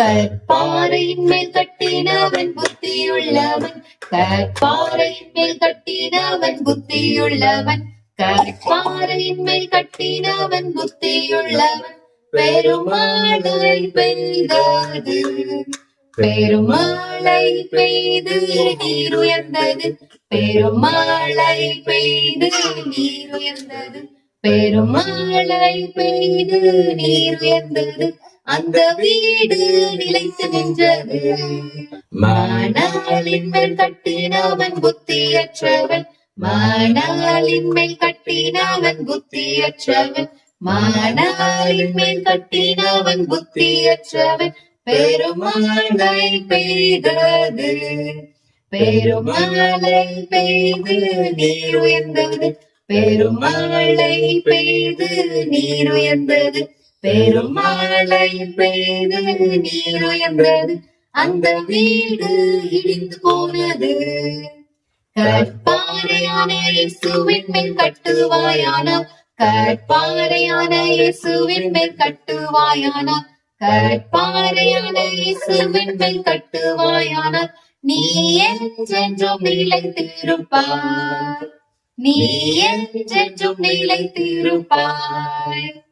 கற்பாறையின் மேல் கட்டினவன் புத்தியுள்ளவன். கற்பாறையின் மேல் கட்டினவன் புத்தியுள்ளவன். கற்பாறையின் மேல் கட்டினவன் புத்தியுள்ளவன். பெருமாளை பெய்தது பெருமாளை பெய்து நீர் உயர்ந்தது. பெருமாளை பெய்து நீர் உயர்ந்தது. பெருமாளை பெய்து நீர் உயர்ந்தது. அந்த வீடு நிலைத்து நின்றது. மானாளின் மேல் கட்டினவன் புத்தியற்றவன் மானாளின் மேல் கட்டினவன் புத்தியற்றவன் மானாளின் மேல் கட்டினவன் புத்தியற்றவன் பெருமாளை பெய்தது. பெருமாளை பெய்து நீர் உயர்ந்தது. பெருமாளை பெய்து நீர் உயர்ந்தது. பெருமாளை பெய்து நீர் உயர்ந்தது அந்த வீடு இடிந்து போனது. கற்பாறையான இயேசுவின் மேல் கட்டுவாயானா கற்பாறையான இயேசுவின் மேல் கட்டுவாயானா கற்பாறையான இயேசுவின் மேல் கட்டுவாயானா நீ என்றென்றும் நிலைத்திருப்பாய். நீ என்றென்றும் நிலைத்திருப்பாய்.